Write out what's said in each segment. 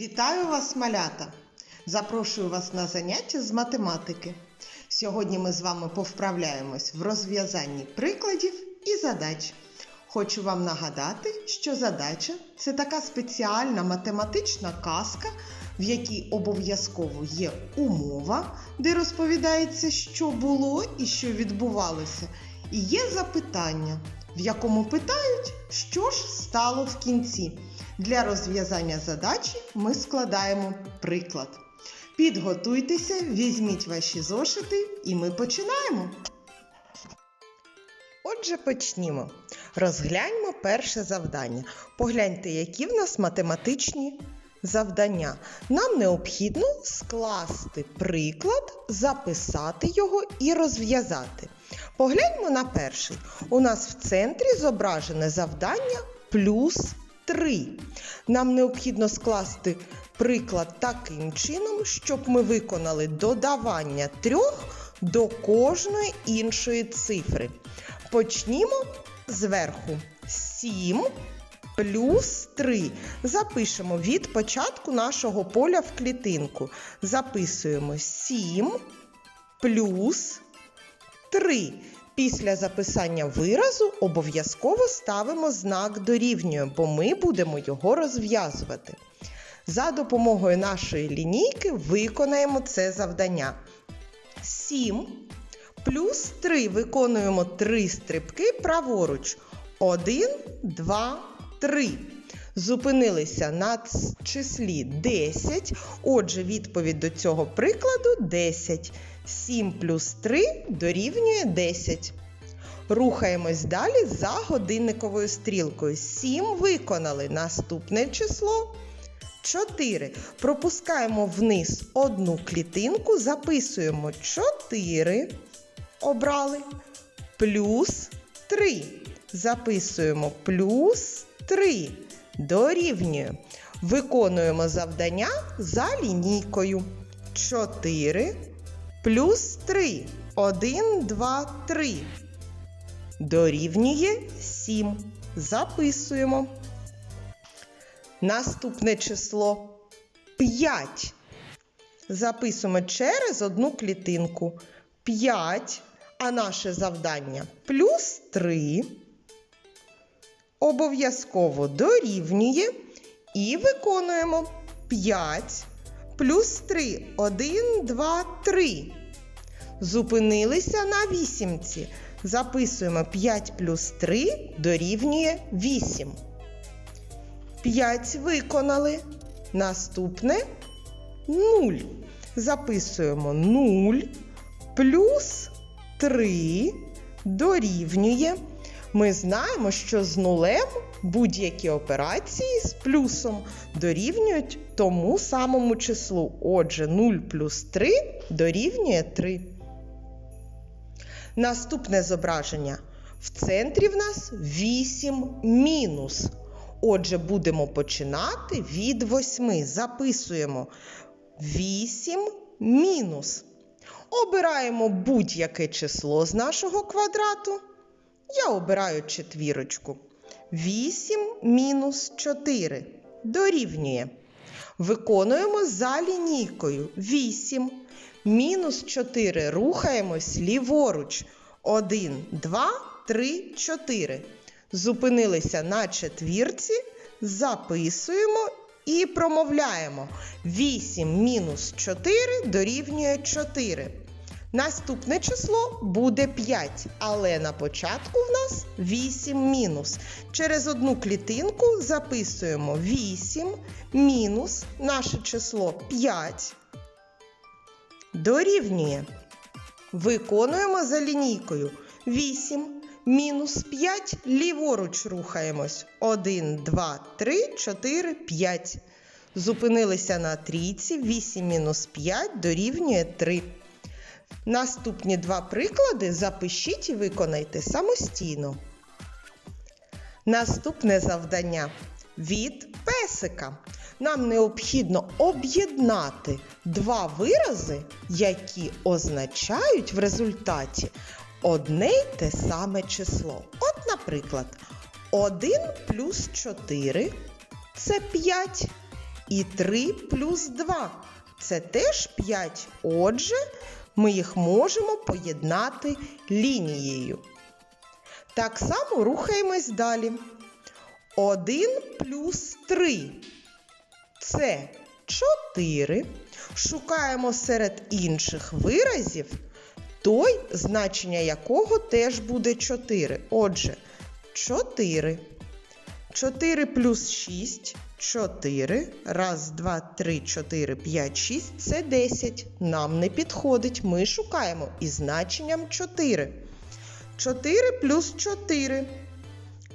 Вітаю вас, малята! Запрошую вас на заняття з математики. Сьогодні ми з вами повправляємось в розв'язанні прикладів і задач. Хочу вам нагадати, що задача це така спеціальна математична казка, в якій обов'язково є умова, де розповідається, що було і що відбувалося, і є запитання, в якому питають, що ж стало в кінці. Для розв'язання задачі ми складаємо приклад. Підготуйтеся, візьміть ваші зошити, і ми починаємо. Отже, почнімо. Розгляньмо перше завдання. Погляньте, які в нас математичні завдання. Нам необхідно скласти приклад, записати його і розв'язати. Погляньмо на перший. У нас в центрі зображене завдання плюс 3. Нам необхідно скласти приклад таким чином, щоб ми виконали додавання трьох до кожної іншої цифри. Почнімо зверху. 7 плюс 3. Запишемо від початку нашого поля в клітинку. Записуємо 7 плюс 3. Після записання виразу обов'язково ставимо знак дорівнює, бо ми будемо його розв'язувати. За допомогою нашої лінійки виконаємо це завдання. 7 плюс 3 виконуємо 3 стрибки праворуч. 1, 2, 3. Зупинилися на числі 10. Отже, відповідь до цього прикладу 10. 7 плюс 3 дорівнює 10. Рухаємось далі за годинниковою стрілкою. 7 виконали. Наступне число 4. Пропускаємо вниз одну клітинку, записуємо 4. Обрали. Плюс 3. Записуємо плюс 3. Дорівнює. Виконуємо завдання за лінійкою. 4 плюс 3. 1, 2, 3. Дорівнює 7. Записуємо. Наступне число 5. Записуємо через одну клітинку. 5. А наше завдання плюс 3. Обов'язково дорівнює. І виконуємо 5 плюс 3. 1, 2, 3. Зупинилися на вісімці. Записуємо 5 плюс 3 дорівнює 8. 5 виконали. Наступне 0. Записуємо 0 плюс 3 дорівнює. Ми знаємо, що з нулем будь-які операції з плюсом дорівнюють тому самому числу. Отже, 0 плюс 3 дорівнює 3. Наступне зображення. В центрі в нас 8 мінус. Отже, будемо починати від 8. Записуємо 8 мінус. Обираємо будь-яке число з нашого квадрату. Я обираю четвірочку. 8 мінус 4 дорівнює. Виконуємо за лінійкою. 8 мінус 4 рухаємось ліворуч. 1, 2, 3, 4. Зупинилися на четвірці, записуємо і промовляємо. 8 мінус 4 дорівнює 4. Наступне число буде 5, але на початку в нас 8 мінус. Через одну клітинку записуємо 8 мінус наше число 5. Дорівнює. Виконуємо за лінійкою 8 мінус 5 ліворуч рухаємось. 1, 2, 3, 4, 5. Зупинилися на трійці. 8 мінус 5 дорівнює 3. Наступні два приклади запишіть і виконайте самостійно. Наступне завдання від песика. Нам необхідно об'єднати два вирази, які означають в результаті одне й те саме число. От, наприклад, 1 плюс 4 це 5. І 3 плюс 2 це теж 5. Отже, ми їх можемо поєднати лінією. Так само рухаємось далі. 1 плюс 3 це 4. Шукаємо серед інших виразів той, значення якого теж буде 4. Отже, 4. 4 плюс 6 4. Раз, два, три, чотири, п'ять, шість. Це 10. Нам не підходить. Ми шукаємо із значенням 4. 4 плюс 4.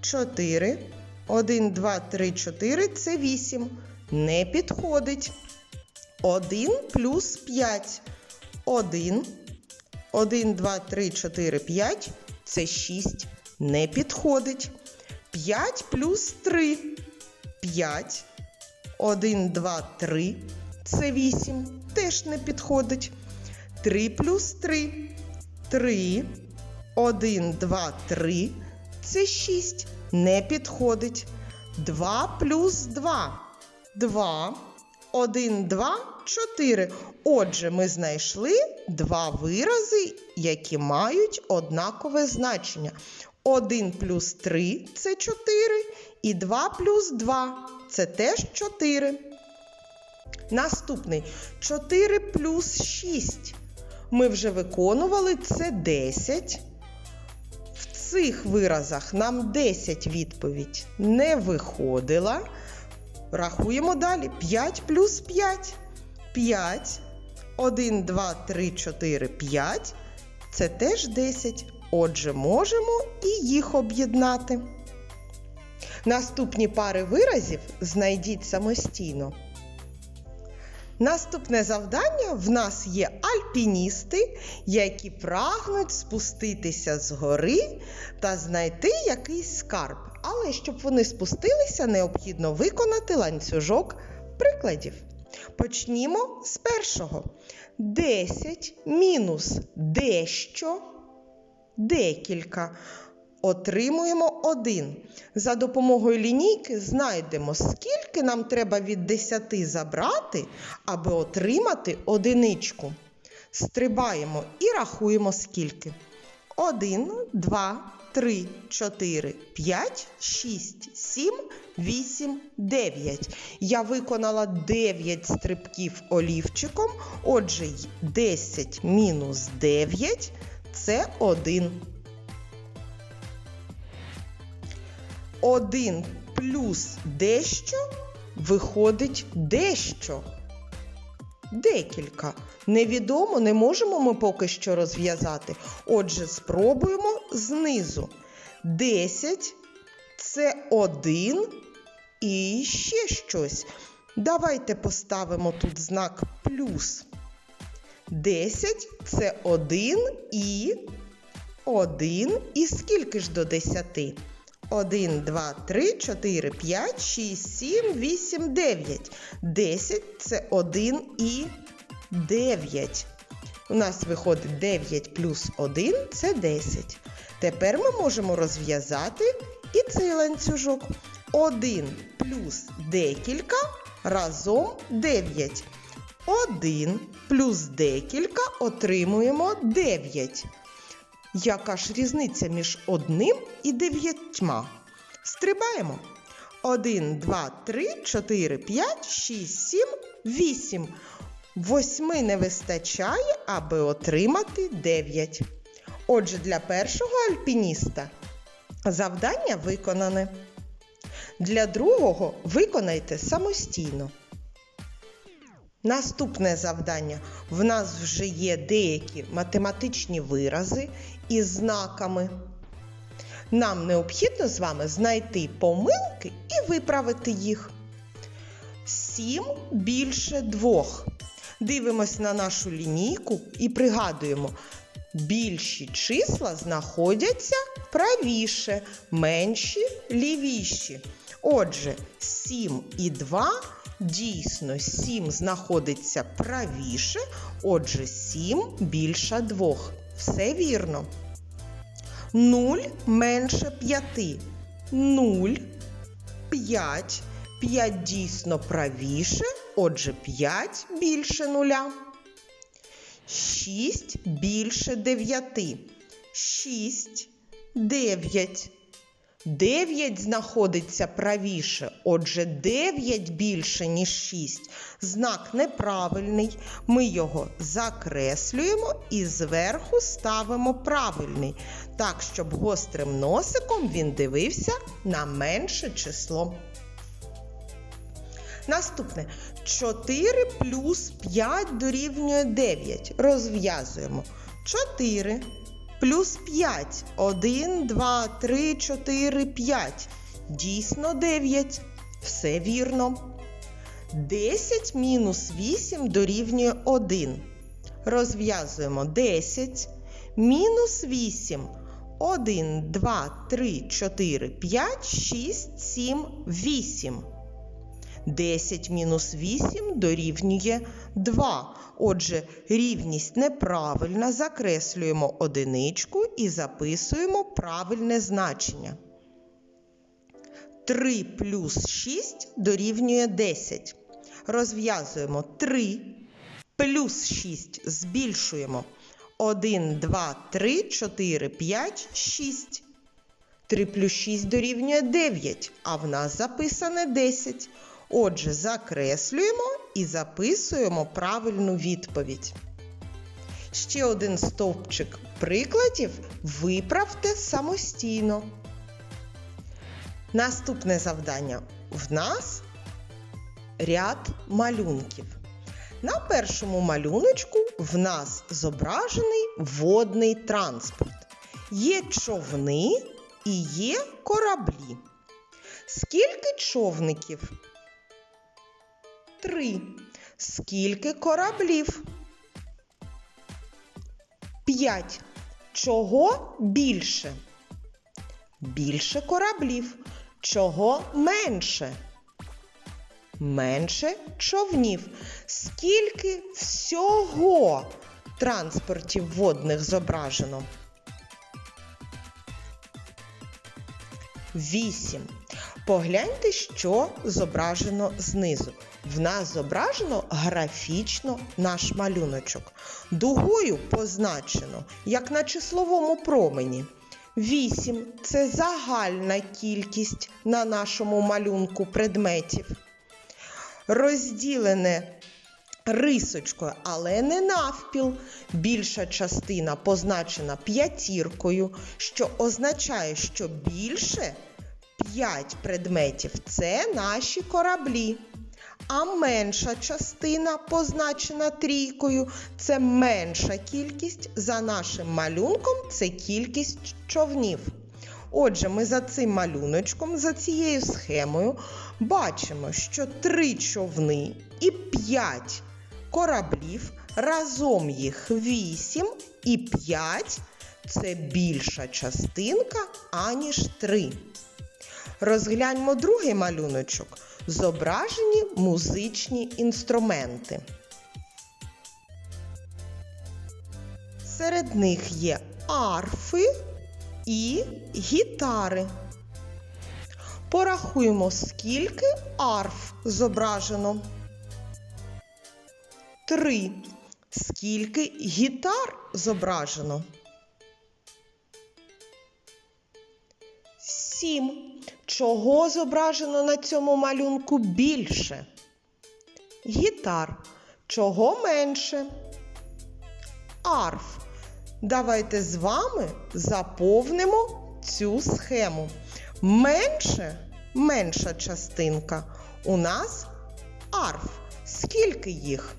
4. 1, 2, 3, 4 це 8. Не підходить. 1 плюс 5. 1. 1, 2, 3, 4, 5 це 6. Не підходить. 5 плюс 3. 5. 1, 2, 3. Це 8. Теж не підходить. 3 плюс 3. 3. 1, 2, 3. Це 6. Не підходить. 2 плюс 2. 2. 1, 2, 4. Отже, ми знайшли два вирази, які мають однакове значення. 1 плюс 3 це 4. І 2 плюс 2 це теж 4. Наступний 4 плюс 6. Ми вже виконували це 10. В цих виразах нам 10 відповідь не виходила. Рахуємо далі. 5 плюс 5. 5. 1, 2, 3, 4, 5. Це теж 10. Отже, можемо і їх об'єднати. Наступні пари виразів знайдіть самостійно. Наступне завдання в нас є альпіністи, які прагнуть спуститися з гори та знайти якийсь скарб. Але щоб вони спустилися, необхідно виконати ланцюжок прикладів. Почнімо з першого. 10 мінус дещо, декілька. Отримуємо 1. За допомогою лінійки знайдемо, скільки нам треба від 10 забрати, аби отримати одиничку. Стрибаємо і рахуємо скільки. 1, 2, 3, 4, 5, 6, 7, 8, 9. Я виконала 9 стрибків олівчиком. Отже, 10 мінус 9 це 1. 1 плюс дещо виходить дещо. Декілька. Невідомо не можемо ми поки що розв'язати. Отже, спробуємо знизу. 10 це 1 і ще щось. Давайте поставимо тут знак плюс. 10 це 1 і 1. І скільки ж до 10? 1, 2, 3, 4, 5, 6, 7, 8, 9. 10 це 1 і 9. У нас виходить 9 плюс 1 це 10. Тепер ми можемо розв'язати і цей ланцюжок. 1 плюс декілька разом 9. 1 плюс декілька отримуємо 9. Яка ж різниця між одним і дев'ятьма? Стрибаємо. 1, 2, 3, 4, 5, 6, 7, 8. Восьми не вистачає, аби отримати 9. Отже, для першого альпініста завдання виконане. Для другого виконайте самостійно. Наступне завдання. В нас вже є деякі математичні вирази із знаками. Нам необхідно з вами знайти помилки і виправити їх. 7 більше 2. Дивимось на нашу лінійку і пригадуємо, більші числа знаходяться правіше, менші лівіші. Отже, 7 і 2 дійсно 7 знаходиться правіше, отже, 7 більше 2. Все вірно. 0 менше 5. 0, 5 5 дійсно правіше, отже 5 більше нуля. 6 більше 9. 6, 9. 9 знаходиться правіше, отже 9 більше, ніж 6. Знак неправильний. Ми його закреслюємо і зверху ставимо правильний, так, щоб гострим носиком він дивився на менше число. Наступне 4 плюс 5 дорівнює 9. Розв'язуємо 4 плюс 5. 1, 2, 3, 4, 5. Дійсно 9. Все вірно. 10 мінус 8 дорівнює 1. Розв'язуємо 10. Мінус 8. 1, 2, 3, 4, 5, 6, 7, 8. 10 мінус 8 дорівнює 2. Отже, рівність неправильна. Закреслюємо одиничку і записуємо правильне значення. 3 плюс 6 дорівнює 10. Розв'язуємо 3 плюс 6 збільшуємо. 1, 2, 3, 4, 5, 6. 3 плюс 6 дорівнює 9, а в нас записане 10. Отже, закреслюємо і записуємо правильну відповідь. Ще один стовпчик прикладів виправте самостійно. Наступне завдання. В нас ряд малюнків. На першому малюночку в нас зображений водний транспорт. Є човни і є кораблі. Скільки човників? Три. Скільки кораблів? П'ять. Чого більше? Більше кораблів. Чого менше? Менше човнів. Скільки всього транспортів водних зображено? Вісім. Погляньте, що зображено знизу. В нас зображено графічно наш малюночок. Дугою позначено, як на числовому промені. 8 це загальна кількість на нашому малюнку предметів. Розділене рисочкою, але не навпіл. Більша частина позначена п'ятіркою, що означає, що більше 5 предметів це наші кораблі. А менша частина, позначена трійкою, це менша кількість. За нашим малюнком це кількість човнів. Отже, ми за цим малюночком, за цією схемою, бачимо, що три човни і п'ять кораблів, разом їх вісім і п'ять це більша частинка, аніж три. Розгляньмо другий малюночок. Зображені музичні інструменти. Серед них є арфи і гітари. Порахуємо, скільки арф зображено. Три. Скільки гітар зображено? Сім. Чого зображено на цьому малюнку більше? Гітар. Чого менше? Арф. Давайте з вами заповнимо цю схему. Менше менша частинка. У нас арф. Скільки їх?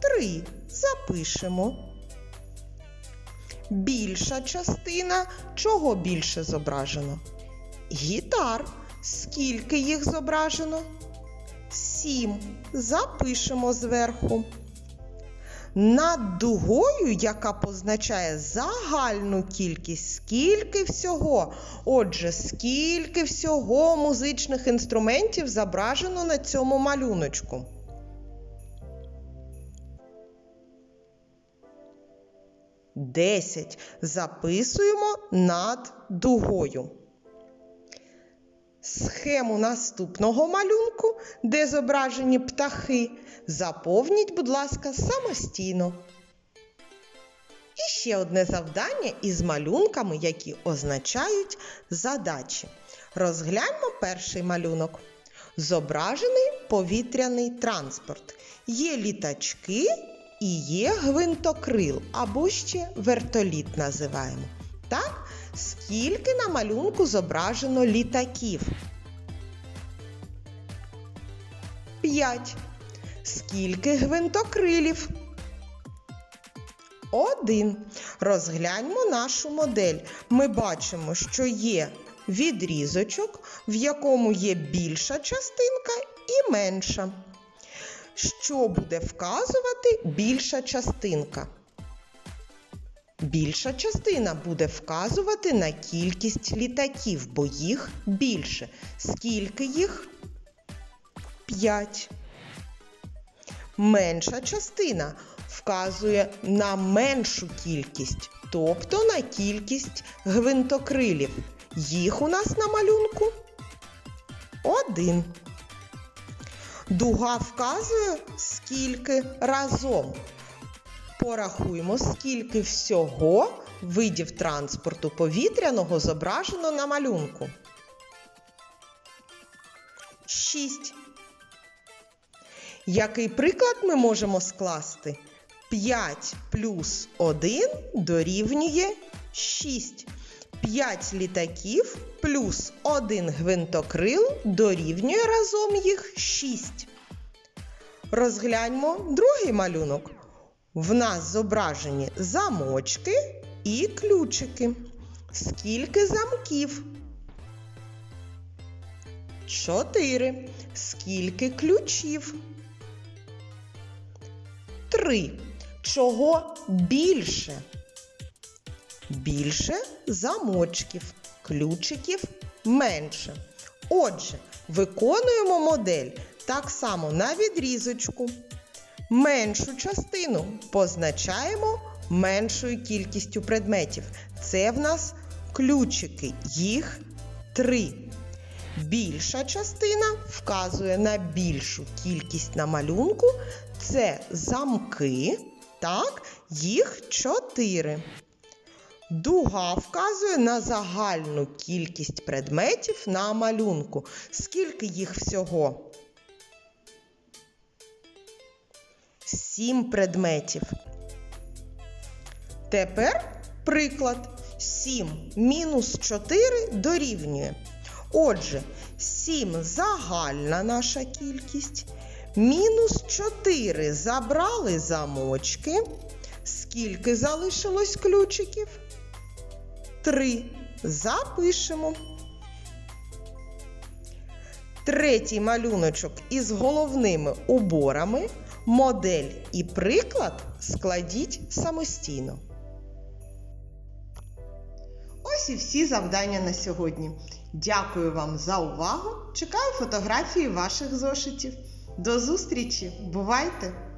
Три. Запишемо. Більша частина. Чого більше зображено? Гітар. Скільки їх зображено? Сім. Запишемо зверху. Над дугою, яка позначає загальну кількість, скільки всього. Отже, скільки всього музичних інструментів зображено на цьому малюночку. Десять. Записуємо над дугою. Схему наступного малюнку, де зображені птахи, заповніть, будь ласка, самостійно. І ще одне завдання із малюнками, які означають задачі. Розгляньмо перший малюнок. Зображений повітряний транспорт. Є літачки і є гвинтокрил, або ще вертоліт називаємо. Так, скільки на малюнку зображено літаків? П'ять. Скільки гвинтокрилів? Один. Розгляньмо нашу модель. Ми бачимо, що є відрізочок, в якому є більша частинка і менша. Що буде вказувати більша частинка? Більша частина буде вказувати на кількість літаків, бо їх більше. Скільки їх? П'ять. Менша частина вказує на меншу кількість, тобто на кількість гвинтокрилів. Їх у нас на малюнку один. Дуга вказує, скільки разом. Порахуємо, скільки всього видів транспорту повітряного зображено на малюнку. Шість. Який приклад ми можемо скласти? 5 плюс 1 дорівнює 6. 5 літаків плюс 1 гвинтокрил дорівнює разом їх 6. Розгляньмо другий малюнок. В нас зображені замочки і ключики. Скільки замків? Чотири. Скільки ключів? Три. Чого більше? Більше замочків, ключиків менше. Отже, виконуємо модель так само на відрізочку. Меншу частину позначаємо меншою кількістю предметів. Це в нас ключики, їх три. Більша частина вказує на більшу кількість на малюнку. Це замки, так, їх чотири. Дуга вказує на загальну кількість предметів на малюнку. Скільки їх всього? Сім предметів. Тепер приклад. 7 мінус 4 дорівнює. Отже, 7 загальна наша кількість. Мінус 4 забрали замочки. Скільки залишилось ключиків? 3. Запишемо. Третій малюночок із головними уборами. Модель і приклад складіть самостійно. Ось і всі завдання на сьогодні. Дякую вам за увагу. Чекаю фотографії ваших зошитів. До зустрічі! Бувайте!